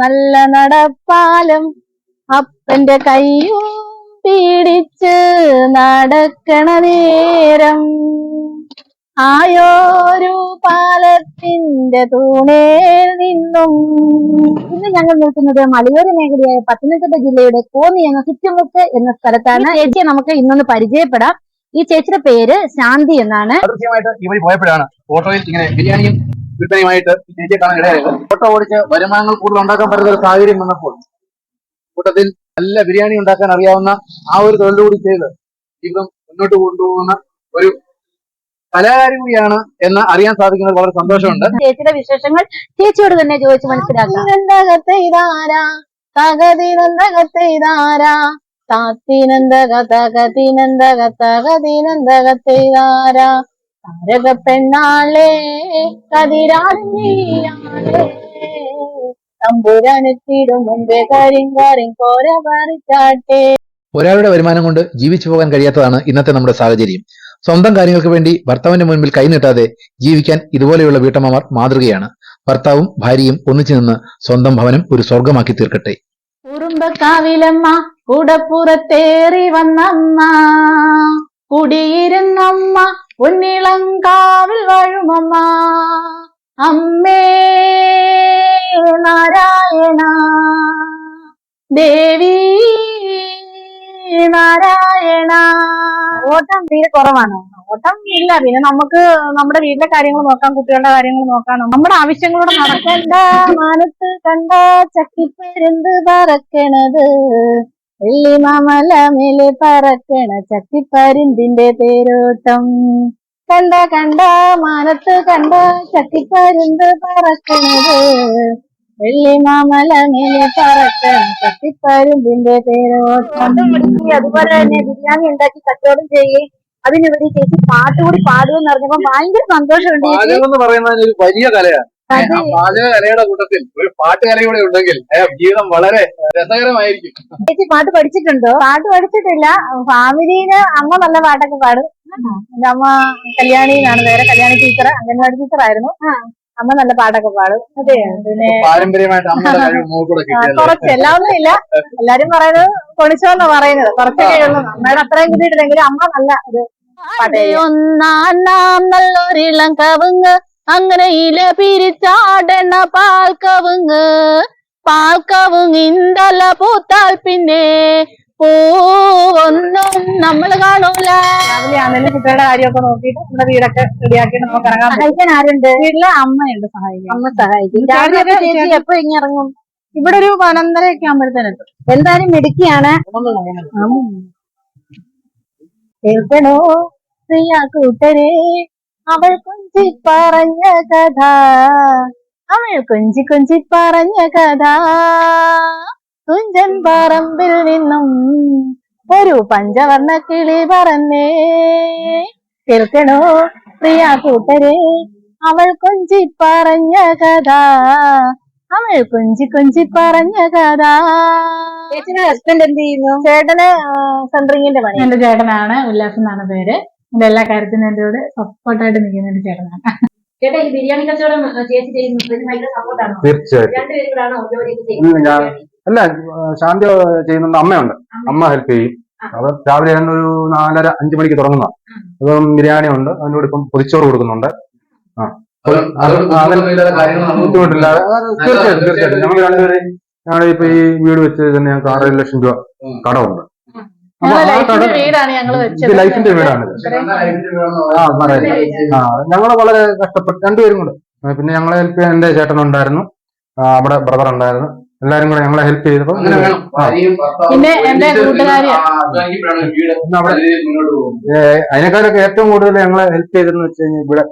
നല്ല നടപ്പാലം അപ്പന്റെ കയ്യും പിടിച്ച് നടക്കണ നേരം. ആയോരു പാലത്തിന്റെ തൂണേൽ നിന്നും ഇന്ന് ഞങ്ങൾ നിൽക്കുന്നത് മലയോര മേഖലയായ പത്തനംതിട്ട ജില്ലയുടെ കോന്നി എന്ന ചുറ്റുമുക്ക് എന്ന സ്ഥലത്താണ്. ചേച്ചിയെ നമുക്ക് ഇന്നൊന്ന് പരിചയപ്പെടാം. ഈ ചേച്ചിയുടെ പേര് ശാന്തി എന്നാണ്. ഈ പോയപ്പോഴാണ് ഓട്ടോയിൽ ഇങ്ങനെ ബിരിയാണിയും വിൽപ്പനയുമായിട്ട് ചേച്ചിയെ കാണാൻ ഇടയായത്. ഓട്ടോ ഓടിച്ച് വരുമാനങ്ങൾ കൂടുതൽ ഉണ്ടാക്കാൻ പറ്റുന്ന ഒരു സാഹചര്യം വന്നപ്പോൾ കൂട്ടത്തിൽ നല്ല ബിരിയാണി ഉണ്ടാക്കാൻ അറിയാവുന്ന ആ ഒരു തൊഴിൽ കൂടി ചെയ്ത് ജീവിതം മുന്നോട്ട് കൊണ്ടുപോകുന്ന ഒരു കലാകാരി കൂടിയാണ് എന്ന് അറിയാൻ സാധിക്കുന്നത് വളരെ സന്തോഷമുണ്ട്. ചേച്ചിയുടെ വിശേഷങ്ങൾ ചേച്ചിയോട് തന്നെ ചോദിച്ച് മനസ്സിലാക്കാം. നന്ദകത്തെ പെണ്ണാളേ തകതിനന്ദകത്തെ തമ്പുരാനെത്തിയിടും മുമ്പേ കരിങ്കാരിൻ കോര പറിച്ചാട്ടെ ഒരാളുടെ വരുമാനം കൊണ്ട് ജീവിച്ചു പോകാൻ കഴിയാത്തതാണ് ഇന്നത്തെ നമ്മുടെ സാഹചര്യം. സ്വന്തം കാര്യങ്ങൾക്ക് വേണ്ടി ഭർത്താവിന്റെ മുൻപിൽ കൈനീട്ടാതെ ജീവിക്കാൻ ഇതുപോലെയുള്ള വീട്ടമ്മമാർ മാതൃകയാണ്. ഭർത്താവും ഭാര്യയും ഒന്നിച്ചു നിന്ന് സ്വന്തം ഭവനം ഒരു സ്വർഗമാക്കി തീർക്കട്ടെ. കുറുമ്പക്കാവിലമ്മ കൂടപ്പുറത്തേറി വന്നമ്മ. കുടിയിരുന്നമ്മ പൊന്നിളങ്കാവിൽ വാഴുമമ്മ. അമ്മേ നാരായണ ദേവി നാരായണ. ഓട്ടം തീരെ കുറവാണ്. ഓട്ടം ഇല്ല. പിന്നെ നമുക്ക് നമ്മുടെ വീട്ടിലെ കാര്യങ്ങൾ നോക്കാം കുട്ടികളുടെ കാര്യങ്ങൾ നോക്കാം. നമ്മുടെ ആവശ്യങ്ങളോട് നടക്കേണ്ട മനസ്സ് കണ്ട ചക്കിപ്പരുന്ത് പറക്കണത്. വെള്ളിമാമല മേലെ പറക്കണ ചക്കിപ്പരുന്തിന്റെ തേരോട്ടം. കണ്ട കണ്ട മാനത്ത് കണ്ട ചത്തിപ്പരുന്ത് പറക്കുന്നത് വെള്ളി മാമല മേലെ പറക്കണ ചക്കിപ്പരുന്തിന്റെ പേരോട്ടം അതുപോലെ തന്നെ ബിരിയാണി ഉണ്ടാക്കി കച്ചവടം ചെയ്യേ. അതിനുപരി ചേച്ചി പാട്ട് കൂടി പാടുമെന്ന് പറഞ്ഞപ്പോ ഭയങ്കര സന്തോഷമുണ്ട് പാചകം എന്ന് പറയുന്നത് ഒരു വലിയ കലയാണ്. പാചക കലയുടെ കൂട്ടത്തിൽ ഒരു പാട്ടുകല കൂടെ ഉണ്ടെങ്കിൽ ജീവിതം വളരെ രസകരമായിരിക്കും. ചേച്ചി പാട്ട് പഠിച്ചിട്ടുണ്ടോ? പാട്ട് പഠിച്ചിട്ടില്ല. ഫാമിലിയിൽ അമ്മ നല്ല പാട്ടൊക്കെ പാടും. എന്റെ അമ്മ കല്യാണിന്നാണ് വേറെ കല്യാണി ടീച്ചർ അംഗൻവാടി ടീച്ചർ ആയിരുന്നു. അമ്മ നല്ല പാട്ടൊക്കെ പാടും. അതെ. പിന്നെ പാരമ്പര്യമായിട്ട് അമ്മയുടെ കഴിവ് കിട്ടിയത് കുറച്ച് എല്ലാം ഒന്നും ഇല്ല. എല്ലാരും പറയുന്നത് പൊളിച്ചോന്നാ പറയുന്നത്. കുറച്ചൊക്കെ ഉള്ളൂ അമ്മയുടെ അത്രയും കിട്ടിയിട്ടില്ലെങ്കിലും അമ്മ നല്ല ഒരു ഒന്നാം നാം നല്ലൊരിളം കവുങ്ങ് അങ്ങനെ ഇല പിരിച്ചാടണ പാൽ കവുങ്ങ്. പാൽ കവുങ്ങിന്തല പൂത്താൽ പിന്നെ പൂവൊന്നും നമ്മൾ കാണൂല. രാവിലെ ആണെങ്കിലും കുട്ടികളുടെ കാര്യമൊക്കെ നോക്കിയിട്ട് നമ്മുടെ വീടൊക്കെ റെഡിയാക്കിയിട്ട് നമുക്ക് ഇറങ്ങാൻ സഹായിക്കാൻ ആരുണ്ട്? വീട്ടിൽ അമ്മയുണ്ട് സഹായിക്കാൻ. അമ്മ സഹായിക്കും. രാവിലെ ചേച്ചി എപ്പോ ഇങ്ങനെ ഇറങ്ങും? ഇവിടെ ഒരു പതിനൊന്നരയൊക്കെ ആകുമ്പോഴത്തേനും എത്തും. എന്തായാലും മിടുക്കിയാണ്. കേൾക്കണോ പ്രിയ കൂട്ടരെ അവൾ കൊഞ്ചി പറഞ്ഞ കഥ. അവൾ കൊഞ്ചി കൊഞ്ചി പറഞ്ഞ കഥ. തുഞ്ചൻ പറമ്പിൽ നിന്നും ഒരു പഞ്ചവർണ കിളി പറന്നേ. കേൾക്കണോ? പ്രിയ കൂട്ടരെ അവൾ കൊഞ്ചി പറഞ്ഞ കഥ. അവൾ കൊഞ്ചി കൊഞ്ചി പറഞ്ഞ കഥ. ചേച്ചിയുടെ ഹസ്ബൻഡ് എന്ത് ചെയ്യുന്നു? ചേട്ടന് സെൻട്രിങ്ങിന്റെ പണി. എന്റെ ചേട്ടനാണ് ഉല്ലാസ് എന്നാണ് പേര്. എന്റെ എല്ലാ കാര്യത്തിനും എന്റെ കൂടെ സപ്പോർട്ടായിട്ട് നിൽക്കുന്ന ഒരു ചേട്ടനാണ്. ചേട്ടാ ഈ ബിരിയാണി കച്ചവടം ചേച്ചി ചെയ്യുന്നത് ഭയങ്കര സപ്പോർട്ടാണ് തീർച്ചയായിട്ടും. അല്ല ശാന്തി ചെയ്യുന്നുണ്ട്. അമ്മയുണ്ട്. അമ്മ ഹെൽപ്പ് ചെയ്യും. അത് രാവിലെ ഞാൻ ഒരു നാലര അഞ്ചു മണിക്ക് തുടങ്ങുന്ന. അപ്പം ബിരിയാണി ഉണ്ട് അതിനോട് ഇപ്പം പൊതിച്ചോറ് കൊടുക്കുന്നുണ്ട്. ആ. ബുദ്ധിമുട്ടില്ലാതെ തീർച്ചയായിട്ടും തീർച്ചയായിട്ടും. ഞങ്ങൾ രണ്ടുപേരെയും ഇപ്പൊ ഈ വീട് വെച്ച് തന്നെ ഞങ്ങൾക്ക് ആറര ലക്ഷം രൂപ. കടമുണ്ട്. ലൈഫിന്റെ വീടാണ് ആ പറയാം. ആ ഞങ്ങൾ വളരെ കഷ്ടപ്പെട്ട് രണ്ടുപേരും കൂടെ. പിന്നെ ഞങ്ങളെ ഹെൽപ്പ് ചെയ്യാൻ എന്റെ ചേട്ടനുണ്ടായിരുന്നു ആ, അവിടെ ബ്രദർ ഉണ്ടായിരുന്നു. എല്ലാരും കൂടെ ഞങ്ങളെ ഹെൽപ്പ് ചെയ്തപ്പോ പിന്നെ എന്റെ കൂട്ടുകാരി- അതിനേക്കാളൊക്കെ ഏറ്റവും കൂടുതൽ ഞങ്ങളെ ഹെൽപ്പ് ചെയ്തെന്ന് വെച്ച് കഴിഞ്ഞാൽ ഇവിടെ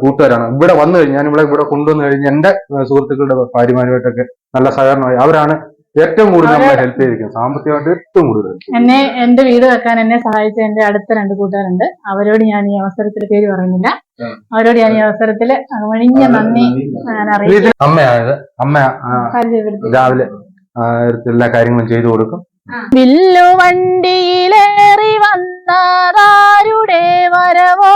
കൂട്ടുകാരാണ്. ഇവിടെ വന്നു കഴിഞ്ഞാൽ ഞാൻ ഇവിടെ ഇവിടെ കൊണ്ടുവന്നു കഴിഞ്ഞാൽ എന്റെ സുഹൃത്തുക്കളുടെ ഭാര്യമാരുമായിട്ടൊക്കെ നല്ല സഹകരണമായി. അവരാണ് ഏറ്റവും കൂടുതൽ നമ്മളെ ഹെൽപ്പ് ചെയ്തിരിക്കുന്നത് സാമ്പത്തികമായിട്ട് ഏറ്റവും കൂടുതൽ എന്നെ എന്റെ വീട് വെക്കാൻ എന്നെ സഹായിച്ച എന്റെ അടുത്ത രണ്ട് കൂട്ടുകാരുണ്ട്. അവരോട് ഞാൻ ഈ അവസരത്തിൽ പേര് പറയുന്നില്ല. അവരോട് ഞാൻ ഈ അവസരത്തിൽ വണിഞ്ഞ നന്ദി അമ്മയായത്. അമ്മ രാവിലെ എല്ലാ കാര്യങ്ങളും ചെയ്തു കൊടുക്കും. വില്ലു വണ്ടിയിലേറി വന്നതാരുടെ വരവോ?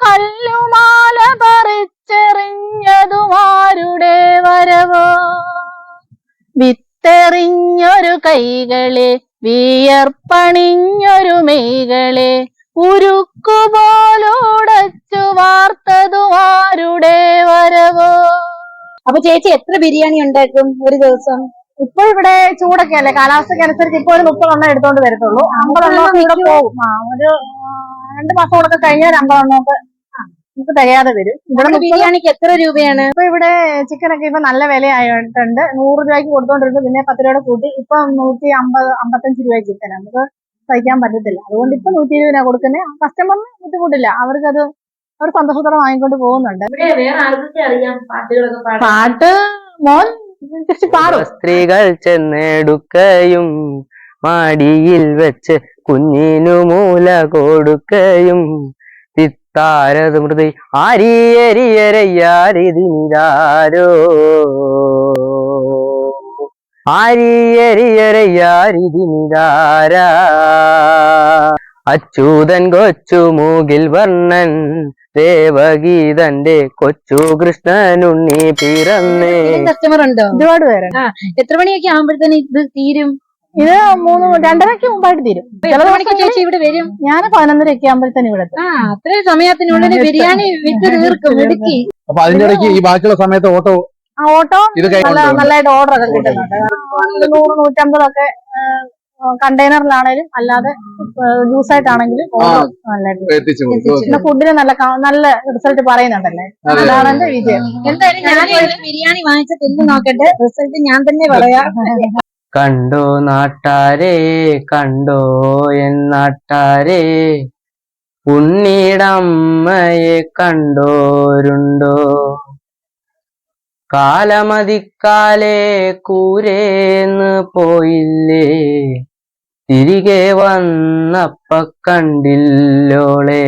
കല്ലുമാല പറിച്ചെറിഞ്ഞതുമാരുടെ വരവോ? വിത്തെറിഞ്ഞൊരു കൈകളെ വിയർപ്പണിഞ്ഞൊരു മെയ്കളെ ഉരുക്കുപോലോടച്ചു വാർത്തതു ആരുടെ വരവോ? അപ്പൊ ചേച്ചി എത്ര ബിരിയാണി ഉണ്ടാക്കും ഒരു ദിവസം? ഇപ്പൊ ഇവിടെ ചൂടൊക്കെ അല്ലേ? കാലാവസ്ഥയ്ക്ക് അനുസരിച്ച് ഇപ്പൊ ഒരു മുപ്പതെണ്ണം എടുത്തോണ്ട് വരത്തുള്ളൂ. അമ്പതെണ്ണം ഇവിടെ പോകും. ആ ഒരു രണ്ട് മാസം കൂടെ കഴിഞ്ഞാൽ ഒരു അമ്പതെണ്ണം ഒക്കെ ആ, നമുക്ക് തികയാതെ വരും. ഇവിടെ ബിരിയാണിക്ക് എത്ര രൂപയാണ്? ഇപ്പൊ ഇവിടെ ചിക്കൻ ഒക്കെ ഇപ്പൊ നല്ല വില ആയിട്ടുണ്ട് നൂറ് രൂപയ്ക്ക് കൊടുത്തോണ്ടിരുന്നു. പിന്നെ പത്ത് രൂപയുടെ കൂട്ടി ഇപ്പൊ നൂറ്റി അമ്പത് അമ്പത്തഞ്ച് രൂപ ചിക്കൻ നമുക്ക് സഹിക്കാൻ പറ്റത്തില്ല. അതുകൊണ്ട് ഇപ്പൊ നൂറ്റി ഇരുപതിനാ കൊടുക്കുന്നത് കസ്റ്റമറിന് ബുദ്ധിമുട്ടില്ല. അവർക്കത് അവർ സന്തോഷത്തോടെ വാങ്ങിക്കൊണ്ട് പോകുന്നുണ്ട്. പാട്ട് മോൻ ജസ്റ്റ് പാടും. സ്ത്രീകൾ ചെന്നെടുക്കയും മാടിയിൽ വെച്ച് കുഞ്ഞിനു മൂല കൊടുക്കയും പിത്താരമൃതി ആരിയരിയരയ്യാരിതിനിതാരോ ആരിയരിയരയ്യാരിതിനിതാരാ അച്യുതൻ കൊച്ചു മൂകിൽ വർണൻ ദേവഗീതന്റെ കൊച്ചു കൃഷ്ണനുണ്ണി പിറന്നേ. കസ്റ്റമർ ഉണ്ടോ ഒരുപാട് പേരാണ് എത്ര മണിയൊക്കെ ആകുമ്പോഴത്തേന് ഇത് തീരും? ഇത് മൂന്ന് രണ്ടരയ്ക്ക് മുമ്പായിട്ട് തീരും. ചേച്ചി ഇവിടെ വരും? ഞാൻ പതിനൊന്നരയൊക്കെ ആകുമ്പോഴത്തേന് ഇവിടെ. ആ അത്രയും സമയത്തിനുള്ളിൽ ബിരിയാണി വിറ്റ് തീർക്കും ഇടുക്കി. അപ്പൊ അതിന്റെ ഇടയ്ക്ക് ഈ ബാക്കിയുള്ള സമയത്ത് ഓട്ടോ ആ ഓട്ടോ നല്ല നല്ലതായിട്ട് ഓർഡർ ഒക്കെ കിട്ടുന്നുണ്ട്. നൂറ് നൂറ്റമ്പതൊക്കെ കണ്ടെയ്നറിലാണേലും അല്ലാതെ ജ്യൂസ് ആയിട്ടാണെങ്കിലും. പിന്നെ ഫുഡിന് നല്ല നല്ല റിസൾട്ട് പറയുന്നുണ്ടല്ലേ? അതാണ് എന്റെ വിജയം. എന്തായാലും ഞാൻ ബിരിയാണി വാങ്ങിച്ച തിന്ന് നോക്കട്ടെ? റിസൾട്ട് ഞാൻ തന്നെ പറയാം. കണ്ടോ നാട്ടാരെ കണ്ടോ എൻ നാട്ടാരെ? ഉണ്ണീടമ്മയെ കണ്ടോരുണ്ടോ? കാലമതിക്കാലേ കൂരേന്ന് പോയില്ലേ? തിരികെ വന്നപ്പ കണ്ടില്ലോളെ?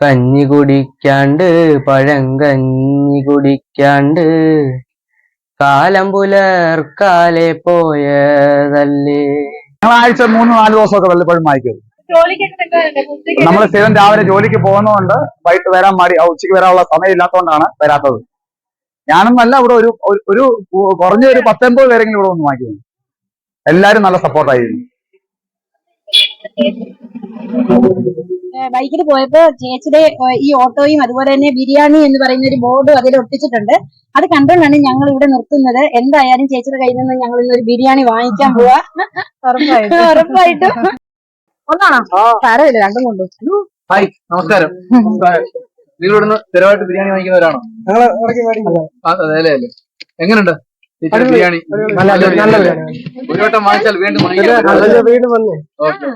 കഞ്ഞി കുടിക്കാണ്ട് പഴം കഞ്ഞി കുടിക്കാണ്ട് കാലം പുലർക്കാലെ പോയതല്ലേ. ആഴ്ച മൂന്ന് നാല് ദിവസമൊക്കെ വല്ലപ്പോഴും വായിക്കും. നമ്മൾ സ്ഥിരം രാവിലെ ജോലിക്ക് പോകുന്നതുകൊണ്ട് വൈകിട്ട് വരാൻ മാറി ഉച്ചയ്ക്ക് വരാനുള്ള സമയം ഇല്ലാത്തതുകൊണ്ടാണ് വരാത്തത് ഞാനൊന്നല്ല ഇവിടെ ഒരു ഒരു- കുറഞ്ഞ ഒരു പത്തൊമ്പത് പേരെങ്കിലും ഇവിടെ ഒന്ന് വാങ്ങിക്കുന്നു എല്ലാരും നല്ല സപ്പോർട്ടായിരുന്നു ബൈക്കിൽ പോയപ്പോ ചേച്ചിയുടെ ഈ ഓട്ടോയും അതുപോലെ തന്നെ ബിരിയാണി എന്ന് പറയുന്ന ഒരു ബോർഡും അതിൽ ഒട്ടിച്ചിട്ടുണ്ട്. അത് കണ്ടുകൊണ്ടാണ് ഞങ്ങൾ ഇവിടെ നിർത്തുന്നത്. എന്തായാലും ചേച്ചിയുടെ കയ്യിൽ നിന്ന് ഞങ്ങൾ ഇന്ന് ഒരു ബിരിയാണി വാങ്ങിക്കാൻ പോവാ. ഉറപ്പായിട്ടും. ഒന്നാണോ? സാരമില്ല രണ്ടും കൊണ്ടു. ഹായ് നമസ്കാരം. നിങ്ങൾ ഇവിടുന്ന് സ്ഥിരമായിട്ട് ബിരിയാണി വാങ്ങിക്കുന്നവരാണോ? ആ, അതെ അല്ലേ അല്ലേ. എങ്ങനെയുണ്ട് ബിരിയാണി. നല്ല ബിരിയാണി. ഒരു വട്ടം വാങ്ങിച്ചാൽ വീണ്ടും വീണ്ടും വന്നേ. ഓക്കെ.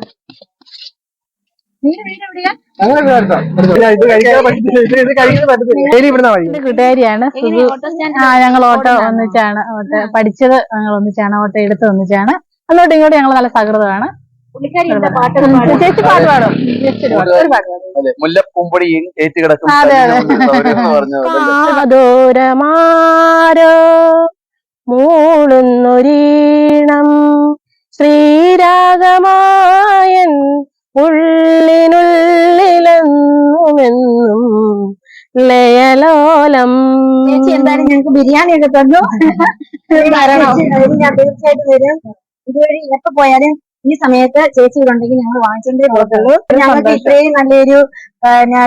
എന്റെ കൂട്ടുകാരിയാണ്. ആ ഞങ്ങൾ ഓട്ടോ ഒന്നിച്ചാണ്. ഓട്ടോ പഠിച്ചത് ഞങ്ങൾ ഒന്നിച്ചാണ്. ഓട്ടോ എടുത്ത് ഒന്നിച്ചാണ്. അങ്ങോട്ടും ഇങ്ങോട്ടും ഞങ്ങൾ നല്ല സൗഹൃദമാണ്. ചേച്ചി പാട്ട് പാടും. മുല്ലപ്പൂമ്പൊടി മൂളുന്നൊരീണം ശ്രീരാഗമായൻ ഉള്ളിനുള്ളിലെന്നുമെന്നും ലയലോലം ചേച്ചി എന്തായാലും ഞങ്ങൾക്ക് ബിരിയാണി ഒക്കെ തന്നു. ഞാൻ തീർച്ചയായിട്ടും വരും ഇതുവഴി എപ്പോ പോയാലും ഈ സമയത്ത് ചേച്ചി ഇവിടെ ഉണ്ടെങ്കിൽ ഞങ്ങൾ വാങ്ങിച്ചേ പോകത്തുള്ളൂ ഞങ്ങൾക്ക് ഇത്രയും നല്ലൊരു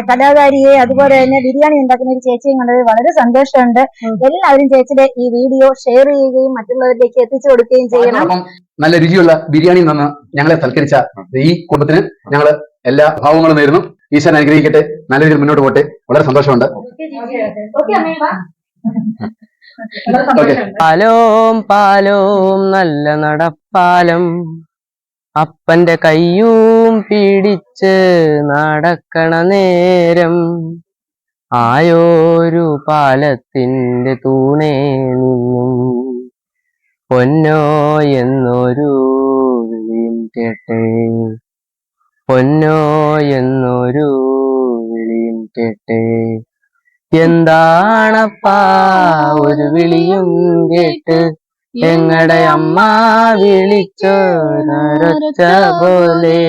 കലാകാരിയെ അതുപോലെ തന്നെ ബിരിയാണി ഉണ്ടാക്കുന്ന ഒരു ചേച്ചിയും കണ്ടത് വളരെ സന്തോഷമുണ്ട്. എല്ലാവരും ചേച്ചിയുടെ ഈ വീഡിയോ ഷെയർ ചെയ്യുകയും മറ്റുള്ളവരിലേക്ക് എത്തിച്ചു കൊടുക്കുകയും ചെയ്യണം. നല്ല രുചിയുള്ള ബിരിയാണി തന്ന് ഞങ്ങളെ സൽക്കരിച്ച ഈ കുടുംബത്തിന് ഞങ്ങൾ എല്ലാ ഭാവങ്ങളും നേരുന്നു. ഈശ്വരൻ അനുഗ്രഹിക്കട്ടെ. നല്ല രീതിയിൽ മുന്നോട്ട് പോട്ടെ വളരെ സന്തോഷമുണ്ട്. ഓക്കെ അമ്മേ വാ. ഓക്കെ. പാലോം പാലോം നല്ല നടപ്പാലം. അപ്പന്റെ കയ്യും പിടിച്ച് നടക്കണ നേരം ആയോരു പാലത്തിന്റെ തൂണേ നിന്നും പൊന്നോ എന്നൊരു വിളിയും കേട്ടേ. പൊന്നോ എന്നൊരു വിളിയും കേട്ടെ. എന്താണപ്പാ ഒരു വിളിയും കേട്ട്? എങ്ങടെ അമ്മ വിളിച്ചോരൊച്ച പോലെ?